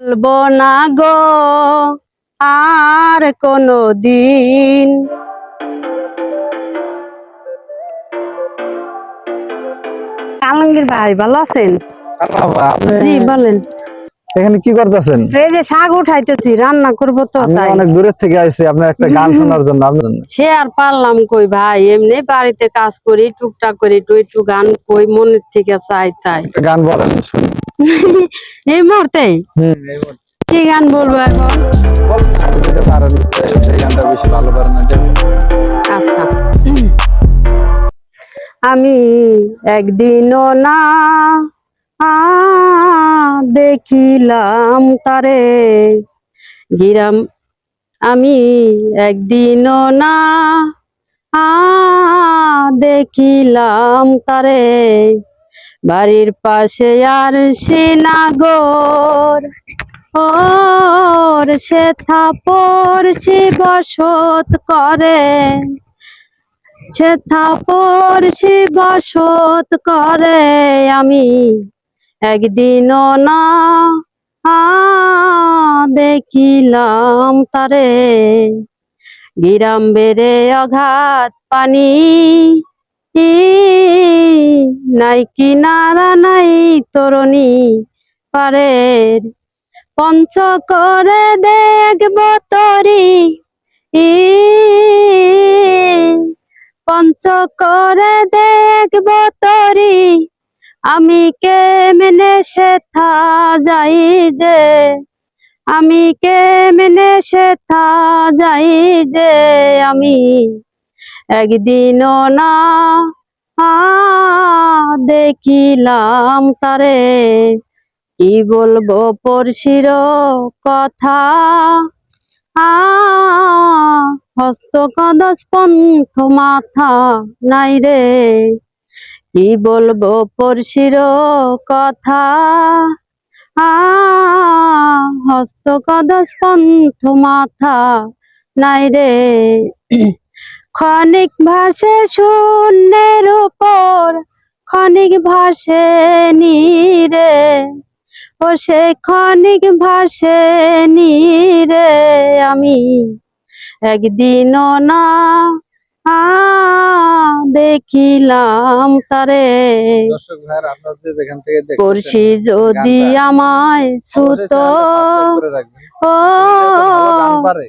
বলব না গো আর কোনো দিন। আলমগীর ভাই ভালো আছেন? জি বলেন। এখানে কি করতেছেন? এই যে শাক উঠাইতেছি রান্না করব তো তাই। অনেক দূরের থেকে আপনার একটা গান শোনার জন্য সে আর পারলাম কই ভাই এমনি বাড়িতে কাজ করি টুকটাক করি একটু গান কই মনের থেকে চাই তাই। গান বলেন শুনি। এই মুহূর্তে হুম, এই মুহূর্তে। কি গান বলব এখন। আচ্ছা আমি একদিনও না দেখিলাম তারে গিরাম আমি একদিনও না দেখিলাম তারে বাড়ির পাশে আর সিনাগর। ওর সে থাপর সে বসত করে। সে থাপর সে বসত করে। আমি একদিনও না দেখিলাম তারে। গিরাম বেড়ে অঘাত পানি নাই কিনারা, নাই তরণী পারের পঞ্চ করে দেখব তরি। পঞ্চ করে দেখব তরি। আমি কেমনে সেথা যাই যে? আমি কেমনে সেথা যাই যে? আমি একদিনও না দেখিলাম তারে। কি বলব পড়শির কথা? হস্ত কদস পন্থ মাথা নাই রে। কি বলব পড়শির কথা? হস্ত কদস পন্থ মাথা নাই রে। ক্ষণিক ভাসে শূন্যের উপর ক্ষণিক ভাসে নীরে ও সে ক্ষণিক ভাসে নীরে আমি। একদিনও না আ দেখিলাম তারে। দর্শক ভাইয়েরা, আপনারা যে যেখান থেকে দেখতেছেন, পড়শি যদি আমায় সুত। ও।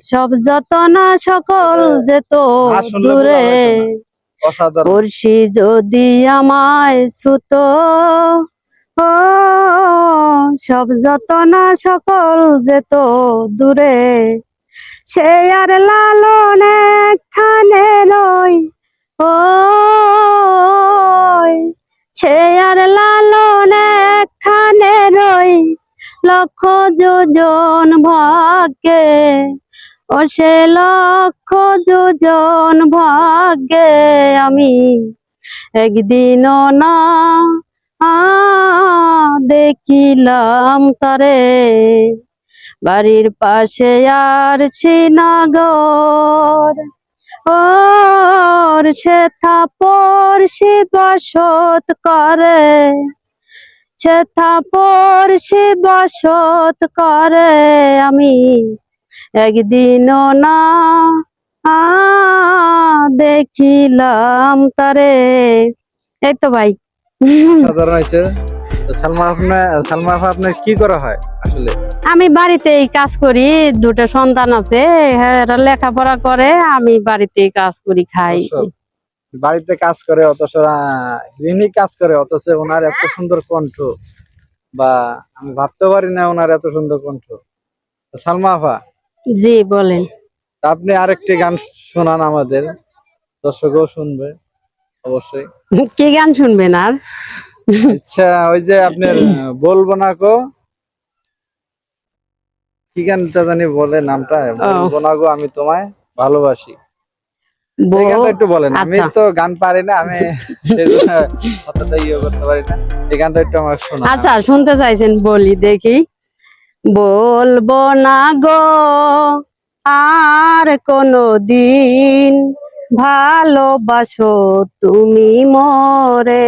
সব যতনা সকল যেত দূরে। পড়শি যদি আমায় সুত ও সব যতনা সকল যেত দূরে। সে আর লালন খানে রই ও সে লালন খানে রই, লক্ষ যোজন ভাগ্যে। ও সে লক্ষ যোজন ভাগ্যে আমি একদিনও না দেখিলাম তারে। বাড়ির পাশে আর শ্রীনগর ওর সে থাপর সে বসত করে। সে থাপর সে বসত করে। আমি একদিনও না দেখিলাম তারে। এই তো ভাই। সালমা আপনার সালমা আপা আপনার কি করা হয় আসলে? আমি বাড়িতেই কাজ করি দুটো সন্তান আছে হ্যাঁ, এরা লেখাপড়া করে আমি বাড়িতেই কাজ করি খাই। বাড়িতে কাজ করে অথচ গৃহিণী কাজ করে অথচ ওনার এত সুন্দর কণ্ঠ বা আমি ভাবতে পারি না ওনার এত সুন্দর কণ্ঠ। সালমা আপা। জি বলেন। আপনি আরেকটি গান শোনান আমাদের দর্শকও শুনবে অবশ্যই। কি গান শুনবেন আর? আচ্ছা ওই যে আপনার বলব না কো। কি গানটা জানি বলে নামটা? বলব না গো আমি তোমায় ভালোবাসি। একটু বলেন আমি আচ্ছা। তো গান পারি না আমি অতটা ইয়ে করতে পারি না। এই গানটা একটু আমার শোনা। আচ্ছা শুনতে চাইছেন বলি দেখি। বলব না গো আর কোনো দিন ভালোবাসো তুমি মরে।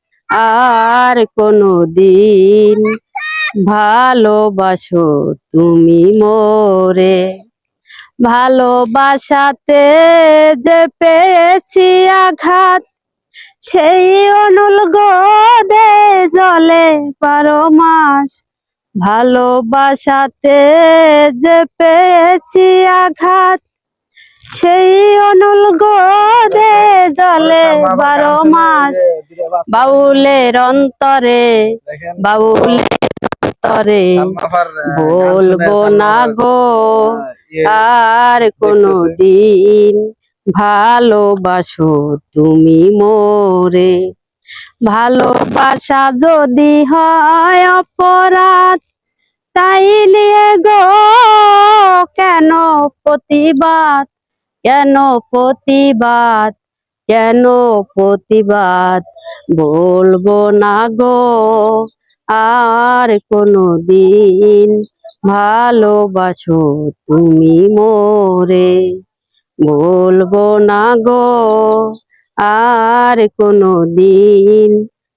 আর কোনো দিন ভালোবাসো তুমি মোরে। ভালোবাসাতে যে পেয়েছি আঘাত, সেই অনুল দে জলে বারো মাস। ভালোবাসাতে যে পেয়েছি আঘাত, সেই অনুল দে জলে বারো মাস। বাউলের অন্তরে বাউলের অন্তরে বলব না গো ইয়ে, আর কোনো দিন ভালোবাসো তুমি মোরে। ভালোবাসা যদি হয় অপরাধ তাই নিয়ে গো কেন প্রতিবাদ? কেন প্রতিবাদ? কেন প্রতিবাদ বলব না গো? আর কোনো দিন ভালোবাসো তুমি মোরে। বলব না গো আর কোনো দিন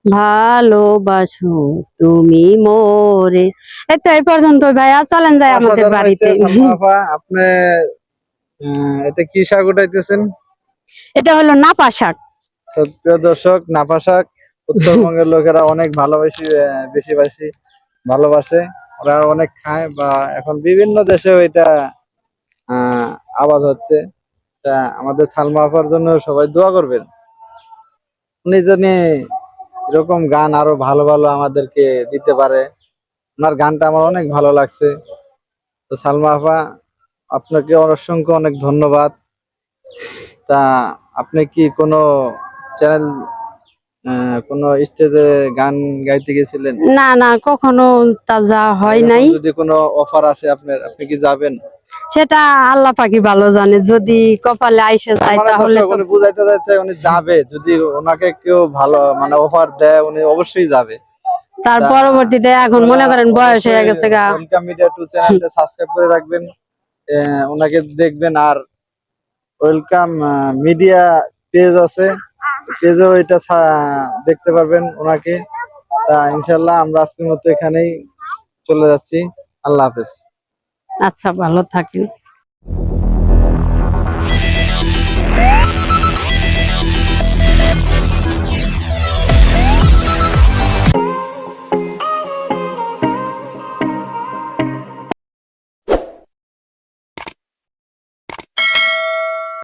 ভালোবাসো তুমি মোরে। এই তো এই পর্যন্ত ভাইয়া চলেন যাই আমাদের বাড়িতে। আপনি এটা কি শাক উঠাইতেছেন এটা হলো নাপা শাক। প্রিয় দর্শক নাফা শাক উত্তরবঙ্গের লোকেরা অনেক ভালোবাসি বেশি বাসি ভালোবাসে। ওরা অনেক খায় বা এখন বিভিন্ন দেশেও এটা আবাদ হচ্ছে। আমাদের সালমা আপার জন্য সবাই দোয়া করবেন। উনি জানি এরকম গান আরও ভালো ভালো আমাদেরকে দিতে পারে। ওনার গানটা আমার অনেক ভালো লাগছে। তো সালমা আপা আপনাকে অসংখ্য অনেক ধন্যবাদ। তা আপনি কি কোনো চ্যানেল কোনো স্টেজে গান গাইতে গেছিলেন? না না কখনো তা যা হয় নাই। যদি কোনো অফার আসে আপনার আপনি কি যাবেন? সেটা আল্লাহ পাকি ভালো জানে। যদি কপালে আইসে যায় তাহলে বুঝাইতে যাচ্ছে উনি যাবে। যদি ওনাকে কেউ ভালো মানে অফার দেয় উনি অবশ্যই যাবে। তার পরবর্তীতে এখন মনে করেন বয়স হয়ে গেছে গা। ওয়েলকাম মিডিয়া টু চ্যানেলটা সাবস্ক্রাইব করে রাখবেন। ওনাকে দেখবেন আর ওয়েলকাম মিডিয়া পেজ আছে। পেজেও এটা দেখতে পারবেন ওনাকে। তা ইনশাল্লাহ আমরা আজকের মতো এখানেই চলে যাচ্ছি। আল্লাহ হাফেজ। আচ্ছা ভালো থাকেন।